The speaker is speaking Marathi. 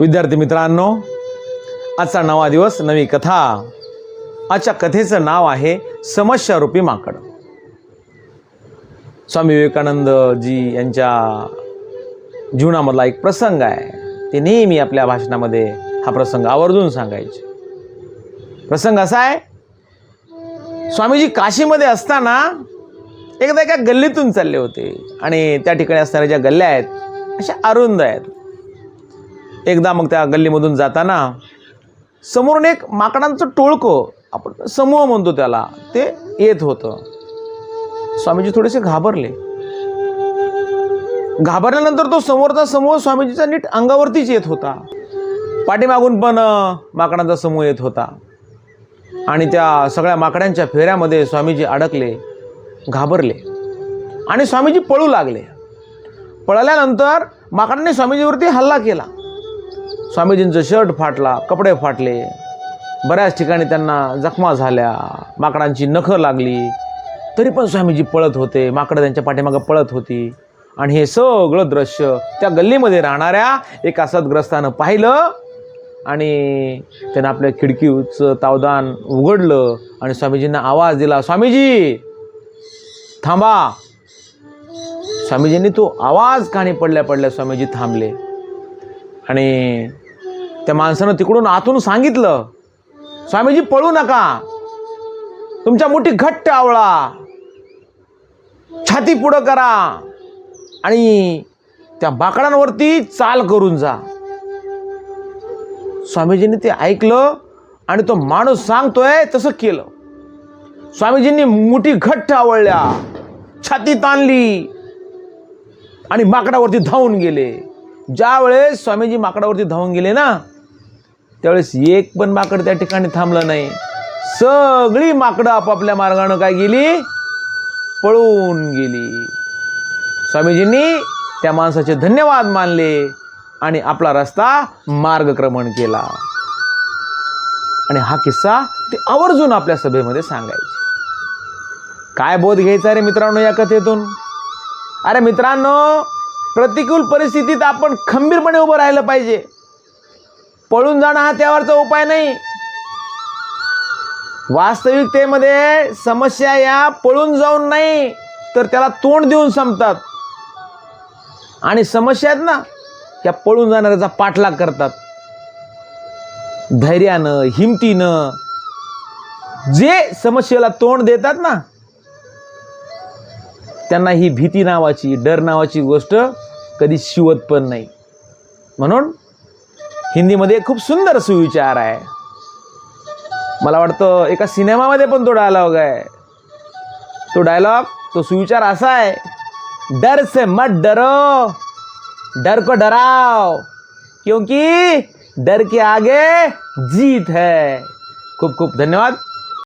विद्यार्थी मित्रांनो आजचा नवा दिवस नवी कथा आजच्या कथेचं नाव आहे समस्यारूपी माकड. स्वामी विवेकानंद जी यांच्या जीवनामधला एक प्रसंग आहे. ते नेहमी आपल्या भाषणामध्ये हा प्रसंग आवर्जून सांगायचे. प्रसंग असा आहे स्वामीजी काशीमध्ये असताना एकदा एका गल्लीतून चालले होते आणि त्या ठिकाणी असणाऱ्या ज्या गल्ल्या आहेत अशा अरुंद आहेत. एकदा मग त्या गल्लीमधून जाताना समोरून एक माकडांचं टोळकं आपण समूह म्हणतो त्याला ते येत होतं. स्वामीजी थोडेसे घाबरले. घाबरल्यानंतर तो समोरचा समूह स्वामीजीचा नीट अंगावरतीच येत होता. पाठीमागून पण माकडांचा समूह येत होता. आणि त्या सगळ्या माकडांच्या फेऱ्यामध्ये स्वामीजी अडकले घाबरले. आणि स्वामीजी पळू लागले. पळाल्यानंतर माकडांनी स्वामीजीवरती हल्ला केला. स्वामीजींचं शर्ट फाटला कपडे फाटले. बऱ्याच ठिकाणी त्यांना जखमा झाल्या. माकडांची नखं लागली. तरी पण स्वामीजी पळत होते. माकडं त्यांच्या पाठीमागं पळत होती. आणि हे सगळं दृश्य त्या गल्लीमध्ये राहणाऱ्या एका सद्ग्रस्तानं पाहिलं आणि त्यानं आपल्या खिडकीचं तावदान उघडलं आणि स्वामीजींना आवाज दिला स्वामीजी थांबा. स्वामीजींनी तो आवाज काणी पडल्या पडल्या स्वामीजी थांबले. आणि त्या माणसानं तिकडून आतून सांगितलं स्वामीजी पळू नका. तुमच्या मुठी घट्ट आवळा. छाती पुढं करा. आणि त्या बाकडांवरती चाल करून जा. स्वामीजींनी ते ऐकलं आणि तो माणूस सांगतोय तसं केलं. स्वामीजींनी मुठी घट्ट आवळल्या छाती ताणली आणि माकडावरती धावून गेले. ज्या वेळेस स्वामीजी माकडावरती धावून गेले ना त्यावेळेस एक पण माकड त्या ठिकाणी थांबलं नाही. सगळी माकडं आपापल्या मार्गानं काय गेली? पळून गेली. स्वामीजींनी त्या माणसाचे धन्यवाद मानले आणि आपला रस्ता मार्गक्रमण केला. आणि हा किस्सा ते आवर्जून आपल्या सभेमध्ये सांगायचे. काय बोध घ्यायचा रे मित्रांनो या कथेतून? अरे मित्रांनो प्रतिकूल परिस्थितीत आपण खंबीरपणे उभं राहिलं पाहिजे. पळून जाणं हा त्यावरचा उपाय नाही. वास्तविकतेमध्ये समस्या या पळून जाऊन नाही तर त्याला तोंड देऊन संपतात. आणि समस्या आहेत ना त्या पळून जाणाऱ्याचा पाठलाग करतात. धैर्यानं हिमतीनं जे समस्येला तोंड देतात ना त्यांना ही भीती नावाची डर नावाची गोष्ट कधी शिवत पण नाही. म्हणून हिंदीमध्ये खूप सुंदर सुविचार आहे. मला वाटतं एका सिनेमामध्ये पण तो डायलॉग आहे. तो डायलॉग तो सुविचार असा आहे. डर से मत डरो. डर को डराओ. क्योंकि डर के आगे जीत है. खूप खूप धन्यवाद.